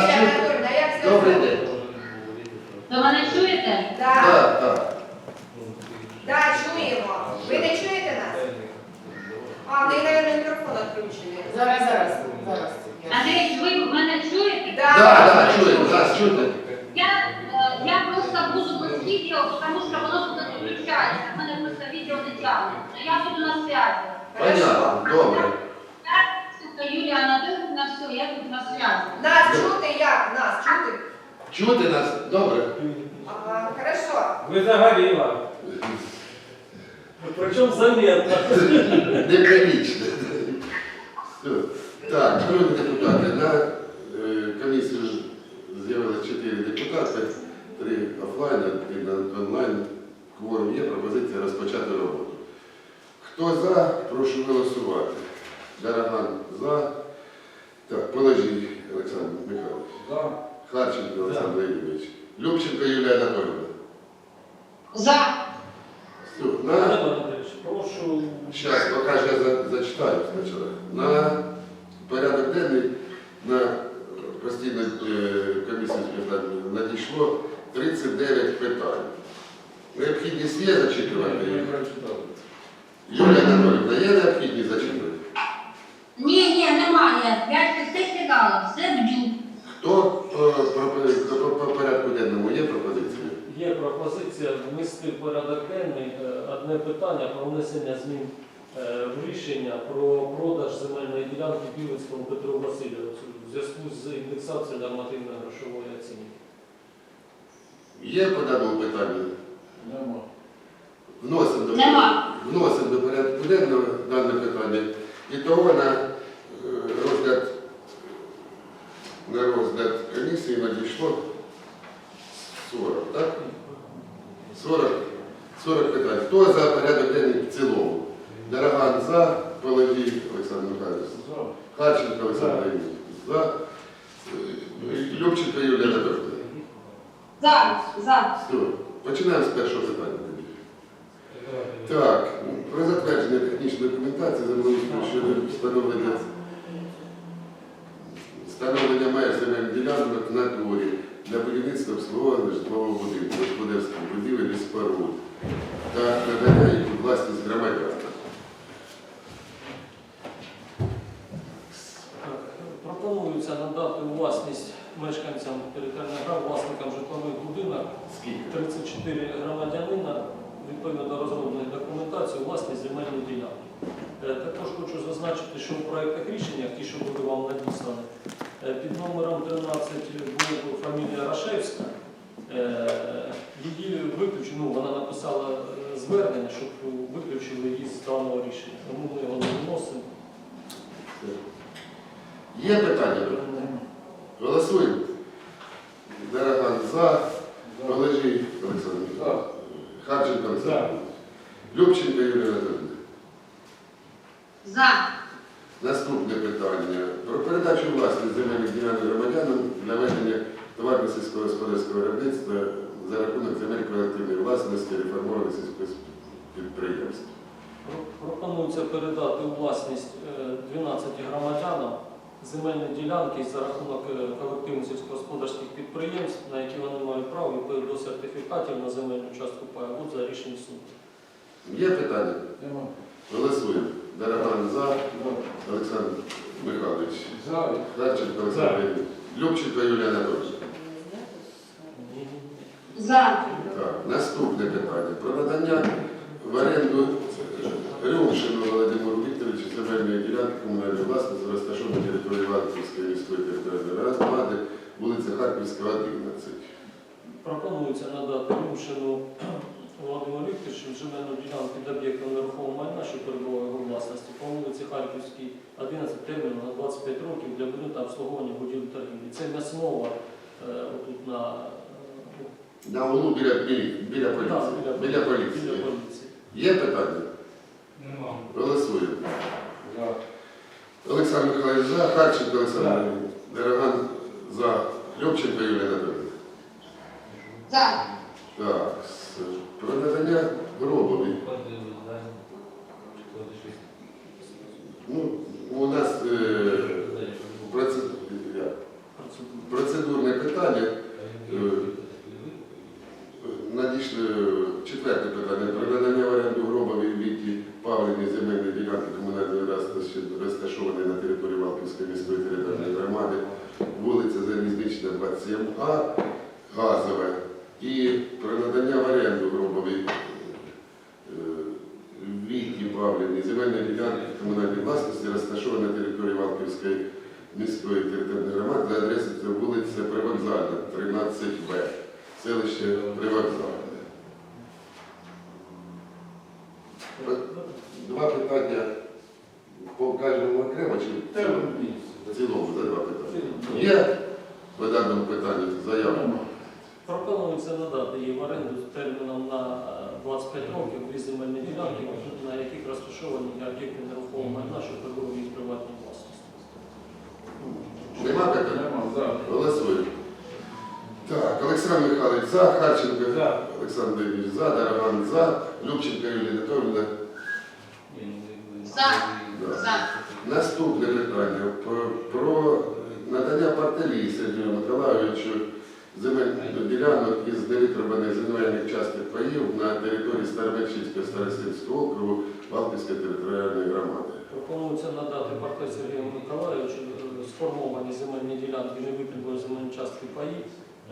це? Добрий день. Ви мене чуєте? Так, Так, так. так, чуємо. Ви не чуєте нас? А, в неї, мабуть, мікрофон відключений. Зараз, зараз, зараз. Андрій, ви мене чуєте? Так, Так, чуємо, нас чути. Я, е, я просто буду без відео, тому що воно тут не включається. У мене просто відео не тягне. Я буду на связі. Понятно, добре. Я, сука, Юлія Анатольевна, все, я тут на связі. Нас чути як? Нас чути? Чути нас? Добре. Ага, хорошо. Вы загорела. Причем заметно. Неприлично. Все. Так, шановні депутати, на е, комісію ж з'явилось чотири депутати, три офлайн, один онлайн. Кворум є, пропозиція розпочати роботу. Хто за, прошу голосувати. Дараган за. Так, положіть, Олександр Михайлович. Да. Харченко Олександр Ігорович. Любченко Юлія Анатольовна. За. Все, на... Володимир Анатолійович, прошу. Сейчас, пока я за- зачитаю спочатку. На порядок денний на постійну е, комісію з питань надійшло 39 питань. Необхідність є зачитувати їх? Юлія Анатолійовна, є необхідність зачитувати? Ні, ні, немає. Я все кидала, все б'ю. Хто е, по по порядку денному є пропозиції? Є пропозиція внести в порядок денний е, одне питання про внесення змін е, в рішення про продаж земельної ділянки Білицькому Петру Васильовичу в зв'язку з індексацією нормативної грошової оцінки. Є по даному питанню? Нема. Вносимо до, Нема. вносимо до порядку денного дане питання. І того на е, розгляд, на розгляд комісії надійшло 40, так? 40, 40 питань. Хто за порядок денний в цілому? Дараган за, Паладій Олександр Михайлович. Харченко Олександр Леонідович. За. Е, Любченко Юлія Анатольовна. За, за. Все. Починаємо з першого питання. Так, про затвердження технічної документації землеустрою щодо встановлення встановлення меж земельних ділянок в натурі для будівництва обслуговування житлового будинку, господарських будівель і споруд та надання їх у власність громадян. Пропонується надати у власність мешканцям територіальних громад, власникам житлових будинок 34 громадянина відповідно до розробленої документації у власність земельної ділянки. Е, Також хочу зазначити, що в проєктах рішення, ті, що були вам надіслані, е, під номером 13 була фамілія Рашевська. Е, Її виключили, ну, вона написала звернення, щоб виключили її з даного рішення. Тому ми його не вносимо. Є питання? Голосуємо. Дараган за. Олежій Олександр. За. Харченко Олександр. Любченко Юлія Анатольовна. За. Наступне питання. Про передачу власних земельних ділянок громадянам для ведення товарно сільськогосподарського виробництва за рахунок земель колективної власності реформованих сільських підприємств. Про- Пропонується передати у власність е, 12 громадянам земельні ділянки за рахунок е, колективних сільськогосподарських підприємств, на які вони мають право відповідно до сертифікатів на земельну частку паю за рішенням суду. Є питання? Голосуємо. Дараган за. Олександр Михайлович. Харченко Олександр Леонідович. Любченко Юлія Анатольовна. За. Так, наступне питання. Про надання в оренду Рюмшину Володимиру Вікторовичу земельної ділянки комунальної власності, розташованої на території Іванківської міської територіальної громади, вулиця Харківська, 11. Пропонується надати Рюмшину Володимиру Вікторовичу земельну ділянку під об'єктом нерухомого майна, що перебуває у власності по вулиці Харківській, 11 терміну на 25 років для будинку та обслуговування будівель торгівлі. Це м'яснова е, отут на е, На углу біля, біля, біля поліції. Біля поліції. Біля поліції. Є питання? Голосуємо. Олександр Михайлович за, Харченко Олександр За. Леонідович. Дероган за, Любченко Юлія Анатольовна. За. Так, с- про надання Гробові. Ну, у нас е, процед... як? Процедура. питання. Е, Надійшли четверте питання. Про надання в оренду гробові Віті Павлівні земельної ділянки комунальної власності, розташованої на території Валківської міської територіальної громади, вулиця Залізнична, 27А, Газове. І про надання в оренду гробові Віті Павлівні земельної ділянки комунальної власності, розташованої на території Валківської міської територіальної громади за адресою вулиця Привокзальна, 13Б, селище Привокзальне. Два питання по кожному окремо чи в цілому? в цілому за два питання. Є по даному питанню заява? Пропонується надати її в оренду з терміном на е, 25 років дві земельні ділянки, на яких розташовані об'єкти нерухомого майна, що перебувають в їх приватній власності. Нема питань? Голосуємо. Так, Олександр Михайлович за, Харченко Олександр Леонідович за, Дараган за, Любченко Юлія Анатольовна. За. Да. За. Наступне питання про, про надання партелі Сергію Миколайовичу земельних ділянок із невитребаних земельних часток паїв на території Старомечівського Старосильського округу Валківської територіальної громади. Пропонується надати партію Сергію Миколайовичу е, сформовані земельні ділянки, невикріпленої земельні частки паї,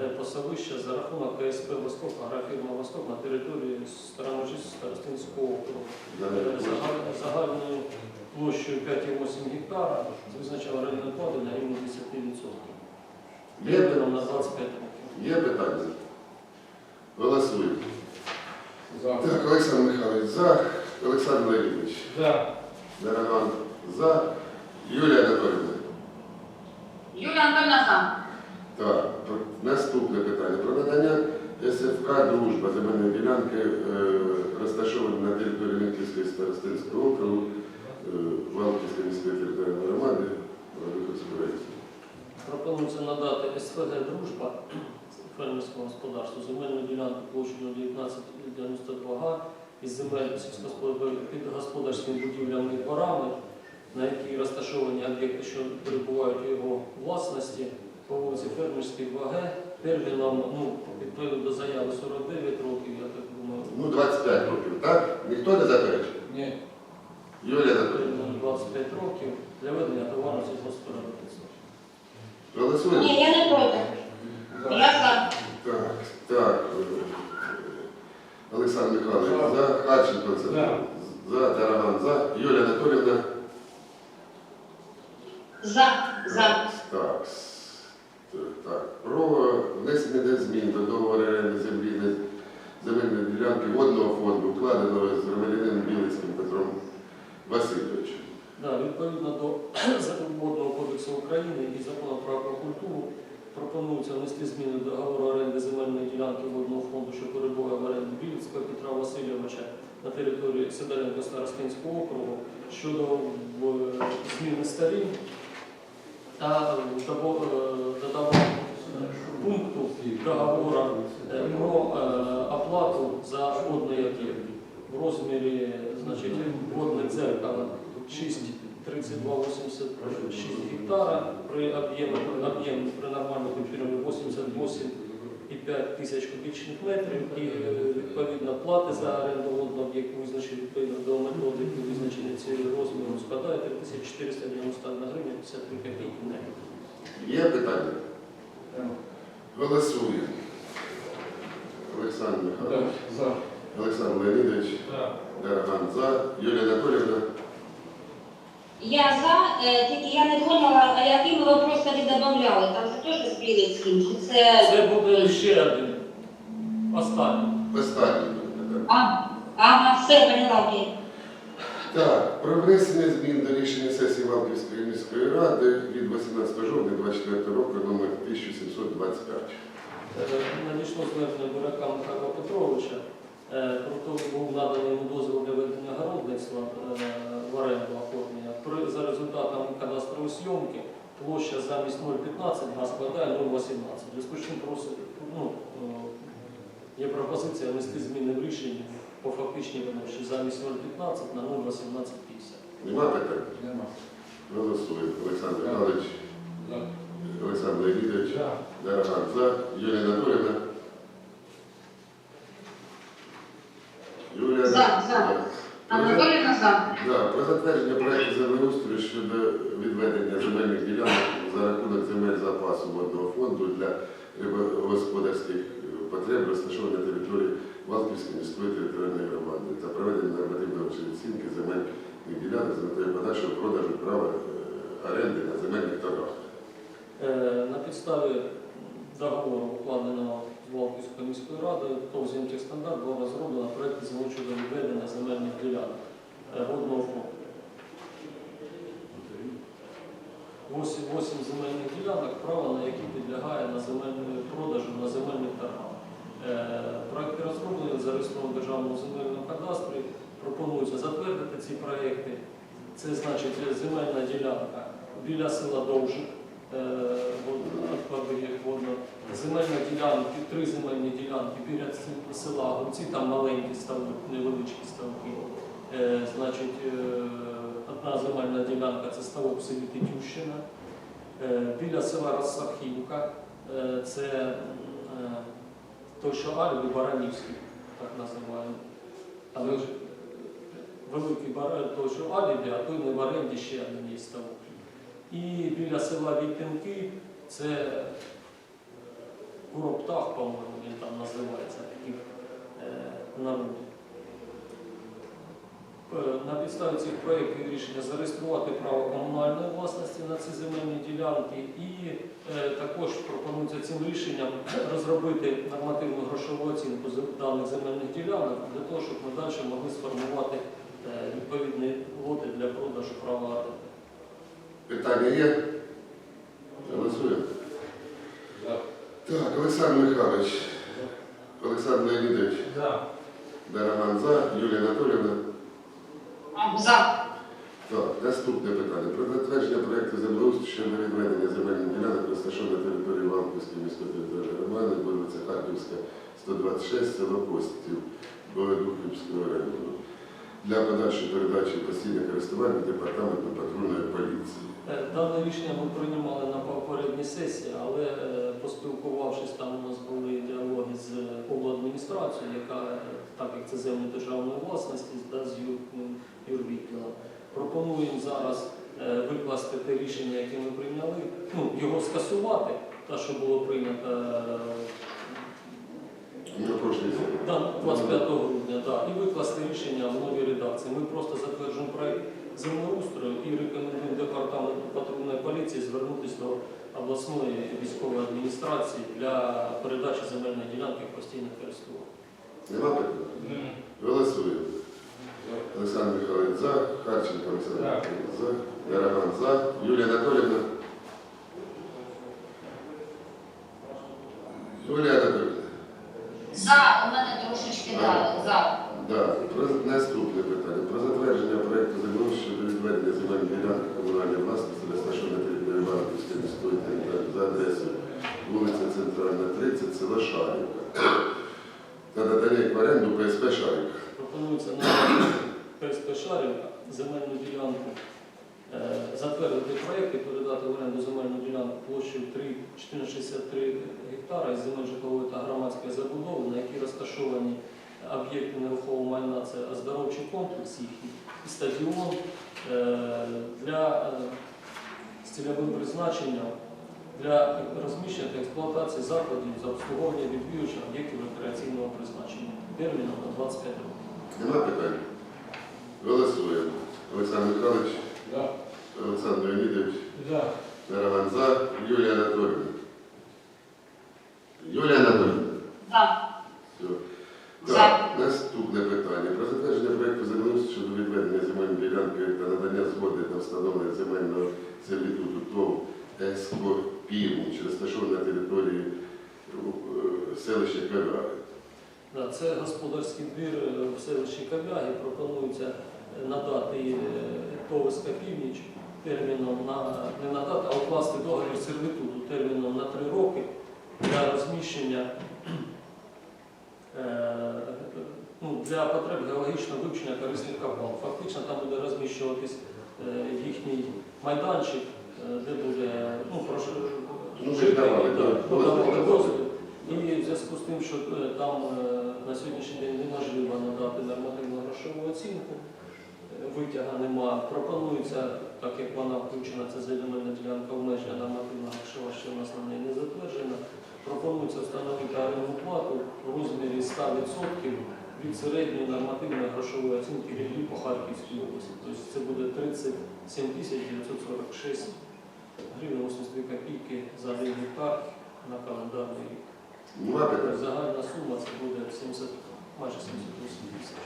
е, пасовища за рахунок КСП «Восток», агрофірма «Восток» на території Старомочиського Старостинського округу. Е, Загальною площею 5,8 гектара орендної плати на рівні 10%. Є, Терміном на 25 років. Є питання? Голосуємо. Так, Олександр Михайлович за, Олександр Леонідович, Дараган за, Юлія Анатолійовна. Юлія Анатольовна за. Так, наступне питання. Про надання СФК «Дружба» земельної ділянки, е, розташованої на території Лінківської старостинського округу, е, Валківської міської територіальної громади. Пропонується надати СФГ «Дружба» фермерському господарству земельну ділянку площею 1992 га із земель сільськогосподарськими під господарськими будівлями і дворами, на якій розташовані об'єкти, що перебувають у його власності, по вулиці Фермерській 2Г, терміном, ну, відповідно до заяви 49 років, я так думаю, Ну, 25 років, так? Ніхто не заперечує? Ні. Юлія терміном 25 років для ведення товару сільськогосподарства. Голосуємо? Ні, я не проти. Я за. Так, так. е, Олександр Михайлович за, Харченко за, За. за, Тараган за, Юлія Анатолійовна. За. За. Так, с- так. Про внесення де змін до договору оренди землі на земельної ділянки водного фонду, вкладеного з громадянином Білицьким Петром Васильовичем. Да, відповідно до Водного кодексу України і закону про аквакультуру пропонується внести зміни до договору оренди земельної ділянки водного фонду, що перебуває в оренді Білицького Петра Васильовича на території Сидоренко Старостинського округу щодо зміни сторін та додаво- е, пункту договору е, про е, оплату за водний об'єкт в розмірі значить, водне дзеркало 6,3286 гектара при об'ємі об'єм при нормальному температурі 88,5 тисяч кубічних метрів і е, відповідно плати за оренду водного об'єкту визначені відповідно до методики визначення цієї розміру складає 3491 гривня 53 копійки на рік. Є питання? Голосуємо. Олександр Михайлович, Олександр Леонідович, Дараган за, Юлія Анатолійовна. Я за, е, тільки я не поняла, а який ви вопрос тоді додавали? Там же теж з Білицьким, чи це... Це буде ще один. Останній. Питання. А, ага, все, поняла, окей. Так, про внесення змін до рішення сесії Валківської міської ради від 18 жовтня 24 року номер 1725. Е, Надійшло звернення Бурака Михайла Петровича. Е, був наданий йому дозвіл для ведення городництва е, в оренду оформлення. За результатами кадастрової зйомки площа замість 0,15 га складає 0,18. Зв'язку з чим просить, ну, е, є пропозиція внести зміни в рішення по фактичній площі замість 0,15 на 0,1850. Нема питань? Нема. Голосуємо. Олександр Михайлович, Олександр Леонідович, Дороган за, Юлія Анатоліївна. Юлія За, за. За. Да, про затвердження проекту землеустрою щодо відведення земельних ділянок за рахунок земель запасу водного фонду для рибогосподарських потреб, розташованих на території Валківської міської територіальної громади та проведення нормативної оцінки земельних ділянок з метою подальшого продажу права е, оренди на земельних торгах. Е, На підставі договору, укладеного з Волківською міською радою, ТОВ «Земтехстандарт» було розроблено проєкт щодо відведення земельних ділянок е, водного фонду. Восім, земельних ділянок, право на які підлягає на земельну продажу на земельних торгах. Е, Проекти розроблені, зареєстровані в Державному земельному кадастрі. Пропонується затвердити ці проекти. Це значить е, земельна ділянка біля села Довжик, е, аквабієк водно. Земельні ділянки, три земельні ділянки біля села Гуці, там маленькі ставки, невеличкі ставки. Е, Значить, е, одна земельна ділянка це ставок в селі Тетющина. Е, Біля села Розсахівка, е, це е, той, що Альві Баранівський, так називаємо. Але ж великий бар, той, що Алібі, а той не в оренді ще один є ставок. І біля села Вітинки це Куроптах, по-моєму, він там називається такий е, народ. Е, На підставі цих проєктів рішення зареєструвати право комунальної власності на ці земельні ділянки і е, також пропонується цим рішенням розробити нормативну грошову оцінку даних земельних ділянок для того, щоб ми далі могли сформувати відповідні лоти для продажу права. Питання є? Голосуємо. Так, Олександр Михайлович, Олександр Леонідович, Дороган за, Юлія Анатоліївна. За. Так, наступне питання. Про затвердження проєкту землеустрою щодо відведення земельних ділянок, розташованих на території Іванківської міської територіальної громади, вулиця Харківська, 126, село Костів, Богодухівського району. Для подальшої передачі в постійне користування департаменту патрульної поліції. Е, Дане рішення ми приймали на попередній сесії, але е, поспілкувавшись, там у нас були діалоги з обладміністрацією, яка, е, так як це землі державної власності, да, з Юр- Пропонуємо зараз е, викласти те рішення, яке ми прийняли, ну, його скасувати, те, що було прийнято е, На прошлій сесії. Да, 25 грудня, да, і викласти рішення в новій редакції. Ми просто затверджуємо проект землеустрою і рекомендуємо департаменту патрульної поліції звернутися до обласної військової адміністрації для передачі земельної ділянки в постійне користування. Нема питань? Голосуємо. Олександр Михайлович за, Харченко Олександр За. Михайлович за, Дороган за, Юлія Анатоліївна. Юлія Анатоліївна. За. У мене трошечки дали. За. Про наступне питання. Про затвердження проєкту землі щодо відведення земельної ділянки комунальної власності розташованої на території Іванківської міської території за адресою вулиця Центральна, 30, село Шарівка. Та надання в оренду ПСП Шарівка. Пропонується на ПСП Шарівка земельну ділянку е, затвердити проєкт і передати в оренду земельну ділянку площею 3 463 гектара із земель житлової та громадської забудови, на якій розташовані об'єкти нерухомого майна, це оздоровчий комплекс їхній і стадіон е, для е, з цільовим призначенням для розміщення та експлуатації закладів з обслуговування відвідувачів об'єктів рекреаційного призначення терміном на 25 років. Нема питань? Голосуємо. Олександр Михайлович, Олександр Леонідович, Дороган за, Юлія Анатоліївна. Юлія Анатоліївна. За. Все. Так, наступне питання. Про затвердження проєкту землеустрою щодо відведення земельної ділянки та надання згоди на встановлення земельного сервітуту ТОВ ЕСКО Північ, розташована на території е, селища Кавяги. Це господарський двір е, в селищі Кавляги. Пропонується е, надати е, ТОВСК «Північ» терміном на не надати, а укласти договір сервітуту терміном на три роки для розміщення е, ну, для потреб геологічного вивчення корисних копалин. Фактично там буде розміщуватись е, їхній майданчик, е, де буде ну, Ну, давали, дозвіл. І в зв'язку з тим, що е, там на сьогоднішній день неможливо надати нормативну грошову оцінку, витяга нема. Пропонується, так як вона включена, це земельна ділянка в межі, а нормативна грошова ще в нас на неї не затверджена. Пропонується встановити орендну плату в розмірі 100% від середньої нормативної грошової оцінки рівні по Харківській області. Тобто це буде 37 тисяч 946 гривень 82 копійки за один гектар на календарний рік. Загальна сума це буде 70, майже 78 тисяч.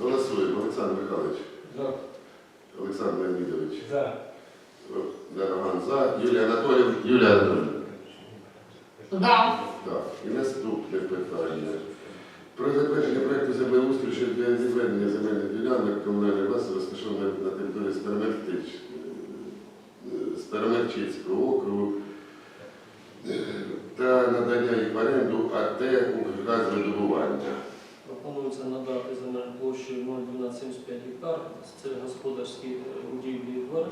Голосуємо. Олександр Михайлович. За. Олександр Леонідович. За. Дараган за. Юлія Анатоліївна. Юлія Анатоліївна. Да. Так, і наступне питання. Про затвердження проекту землеустрою щодо відведення земельних ділянок комунальної власності розташованої на території е, Старомерчицького округу е, та надання їх в оренду АТ «Укргазвидобування». Пропонується надати земельну площу 0,1275 гектар. Це господарські е, будівлі двори.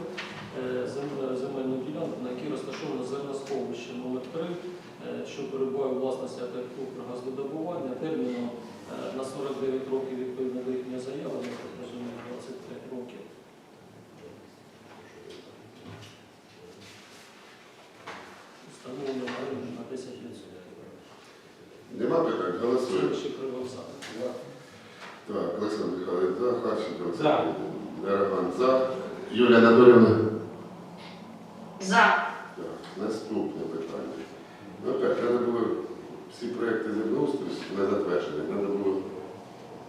Зем- Земельну ділянку, на якій розташовано зерносховище номер 3 е, що перебуває власності АТ «Укргазвидобування» терміном е, на 49 років відповідно до їхньої заяви, ми так розуміємо, 25 років. Встановлено на 10%. Нема питань? Голосуємо. Ще привокзал. Так, Олександр Михайлович за, Харченко За. Олександр Дараган за. Юлія Анатоліївна. За. Так, наступне питання. Ну так, треба було всі проекти землеустрою на затвердження, треба було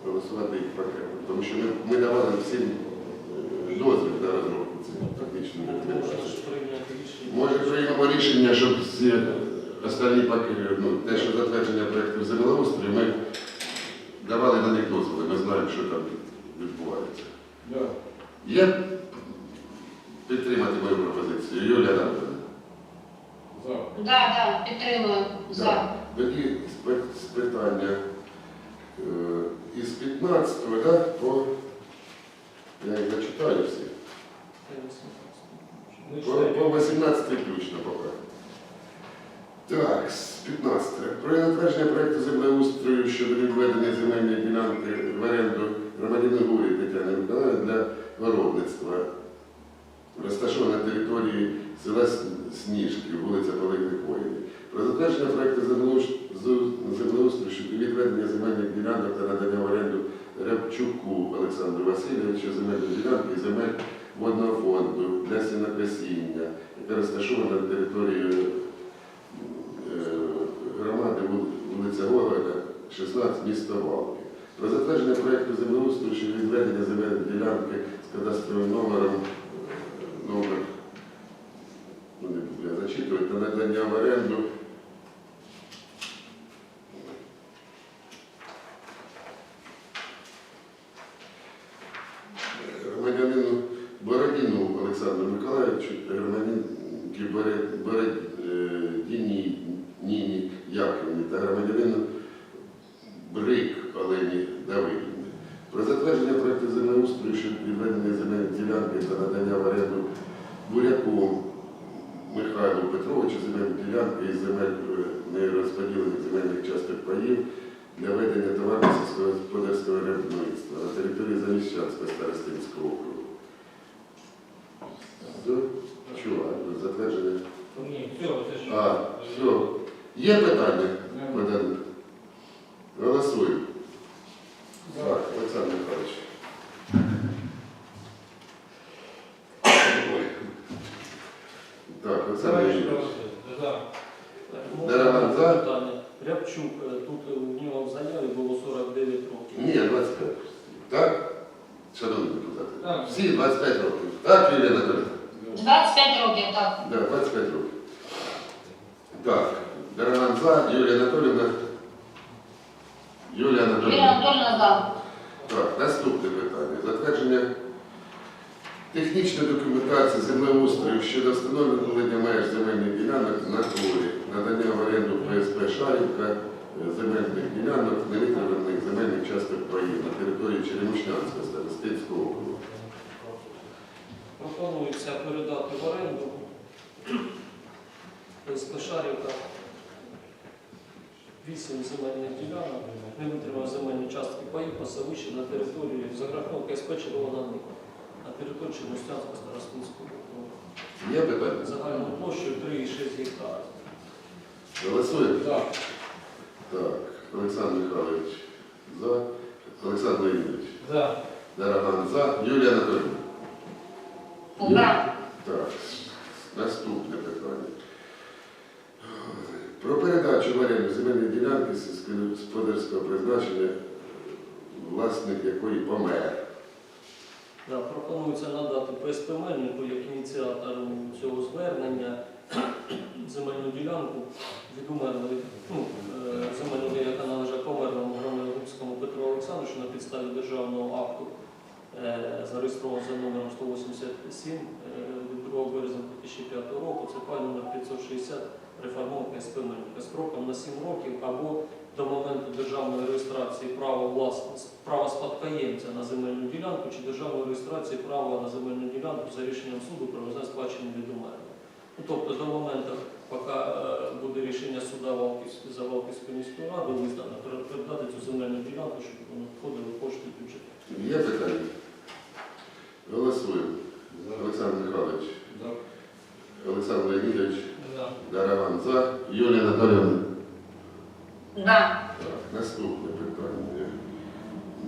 голосувати їх пакетом. Тому що ми, ми давали всім е, дозвіл на розробку цих прийняти рішення. Може приймемо рішення, щоб всі останні пакети, ну, те, що затвердження проєктів землеустрою, ми давали на них дозволи, ми знаємо, що там відбувається. Да. Є підтримати мою пропозицію. Юлія Анатольовна. За. Да, да, підтримую. За. 17 да, по... Я їх зачитаю всі. По, по 18 включно поки. Так, з 15. Про затвердження проєкту землеустрою щодо відведення земельної ділянки в оренду громадянингової Тетяни Миколаївни для виробництва. Розташована на території села Сніжки, вулиця Великих Воїнів. Про затвердження проєкту землеустрою щодо відведення земельних ділянок та надання в оренду Рябчуку Олександру Васильовичу земельної ділянки і земель водного фонду для сінокосіння, яка розташована на території е, громади вулиця Гоголя, 16, місто Валки. Про затвердження проєкту землеустрою щодо відведення земельної ділянки з кадастровим номером е, номер ну, не буду я зачитувати, та надання в оренду Миколаївичу, громадянки Бородіні Ніні Яковлевні та громадянину Брик Олені Давидівні. Про затвердження проєкту землеустрою щодо відведення земельної ділянки та надання в оренду Буряку Михайлу Петровичу земельної ділянки із земель е, нерозподілених земельних часток паїв для ведення товарно сільськогосподарського виробництва на території Заміщанського старостинського округу. З- Чого? Затвердження. Ні, все, це ж. А, все. Є Богдан? Голосуємо. Так, Олександр Михайлович. Так, Олександр Давай, Юрійович. За. Рябчук, е, тут у нього в заяві було 49 років. Ні, 25. Так? Шановні депутати. Всі 25 років. Так, Юлія Анатолійовна? 25 років, так. Да, 25 років. Так, Дараган за, Юлія Анатолійовна. Юлія Юлія Анатолійовна. Анатольовна за. Так, наступне питання. Затвердження технічної документації землеустрою щодо встановлення меж земельних ділянок на полі, надання в оренду ПСП Шарівка е, земельних ділянок, невитриманих земельних часток паїв на території Черемушнянського Старостинського округу. Пропонується передати в оренду СП Шарівка. Вісім земельних ділянок, не витримав земельні частки паїв пасовища на території Заграховка СП Червона Нива на території Черностянського старостинського. Є питання? Загальною площею 3,6 гектара. Голосуємо? За. Так, Олександр Михайлович за. Олександр Леонідович. За. Дараган за. Юлія Анатолійовна. За. Так, наступне питання. Про передачу в оренду земельної ділянки сільськогосподарського призначення, власник якої помер. Да, пропонується надати ПСП як ініціатору цього звернення земельну ділянку від умерлої, ну, е, земельну ділянку, яка належить померлому Громадянському Петру Олександровичу на підставі державного акту, е, зареєстрованого за номером 187 е, від 2 березня 2005 року. Це пай номер 560 реформовка Мельника строком на 7 років або до моменту державної реєстрації права власності, права спадкоємця на земельну ділянку чи державної реєстрації права на земельну ділянку за рішенням суду про визнання спадщини від умерлого. Ну, тобто до моменту, поки е, буде рішення суда Валківської за Валківською міською радою визнано, передати цю земельну ділянку, щоб воно входило в кошти бюджету. Є питання? Голосуємо. Олександр Михайлович. Олександр Леонідович. За. Дараган за. Юлія Анатолійовна. За. Так, наступне питання.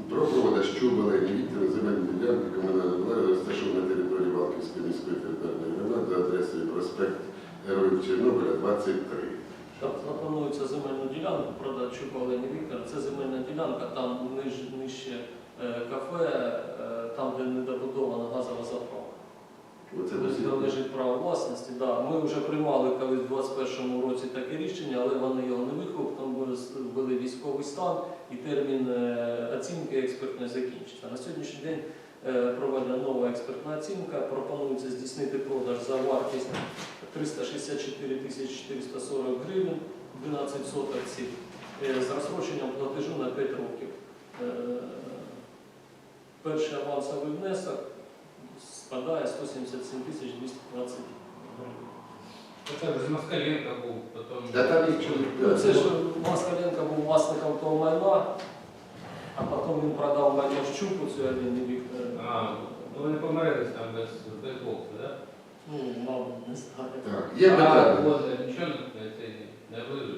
Про продаж Чубалей Віктора земельної ділянки комунальної влади розташованої на території Валківської міської територіальної громади за адресою проспект Героїв Чорнобиля, 23. Так, пропонується земельну ділянку продати Чубалені Віктор. Це земельна ділянка, там ниж, нижче е, кафе, е, там, де недобудована газова заправка. Оце Тобто досі. належить право власності. Да. Ми вже приймали колись у 2021 році таке рішення, але вони його не виконали, там ввели військовий стан і термін е, оцінки експертної закінчиться. На сьогоднішній день проведена нова експертна оцінка. Пропонується здійснити продаж за вартість 364 тисячі 440 гривень, 12 соток е, з розсроченням платежу на 5 років. Е, Перший авансовий внесок складає 177 тисяч 220 гривень. Это же Москаленко был, потом... Та там чоловік. Ну, Це ж Москаленко був власником того майна, а потім він продав майно Щуку, цю Аліні Вікторівні. А, ну вони помирились там без, без да? Ну, мабуть, не знаю. Так, є А питання? вот, нічого не, це не туди.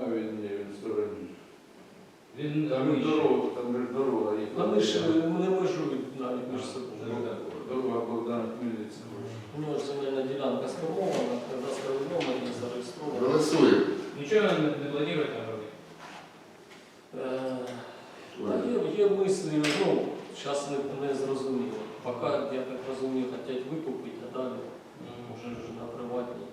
А він ні, він стороні. Він Там вище. дорога, там же дорога їх. Вони ж не межують навіть між Ну, собою. так. Дорога Богдана Хмельницького. У нього ж земельна ділянка сформована, кадастровий номер не зареєстрований. Голосуємо. Нічого не, не планує там робити. Е, Та є, є мислі, ну, зараз не, не зрозуміло. Поки, я так розумію, хочуть викупити, а далі вже ж на приватній.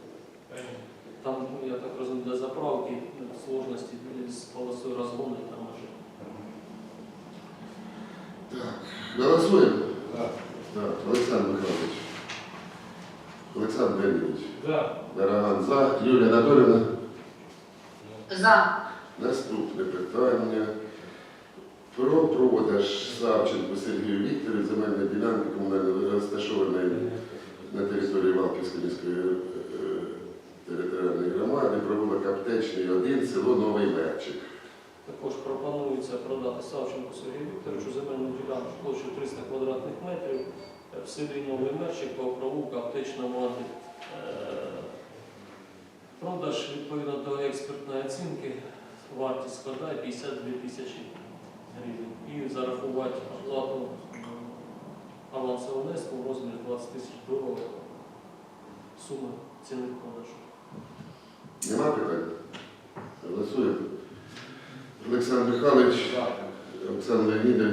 Понятно. Там, я так розумію, для заправки сложності з полосою розгону там може. Голосуємо. Так. Так, Олександр Михайлович. Олександр Леонідович. За. Дараган за. Юлія Анатолійовна. За. Наступне питання. Про продаж Савченку Сергію Віктору земельної ділянки комунальної розташованої на території Валківської міської е, територіальної громади, провулок Аптечний 1, село Новий Мерчик. Також пропонується продати Савченку Сергію Вікторовичу земельну ділянку площею 300 квадратних метрів е, в селі Новий Мерчик по провулку аптечному 1. Е, Продаж відповідно до експертної оцінки вартість складає 52 тисячі гривень. І зарахувати оплату е, авансового внеску в розмірі 20 тисяч доларів суми ціни продажу. Нема питань? Голосуємо. Олександр Михайлович. Олександр Леонідович.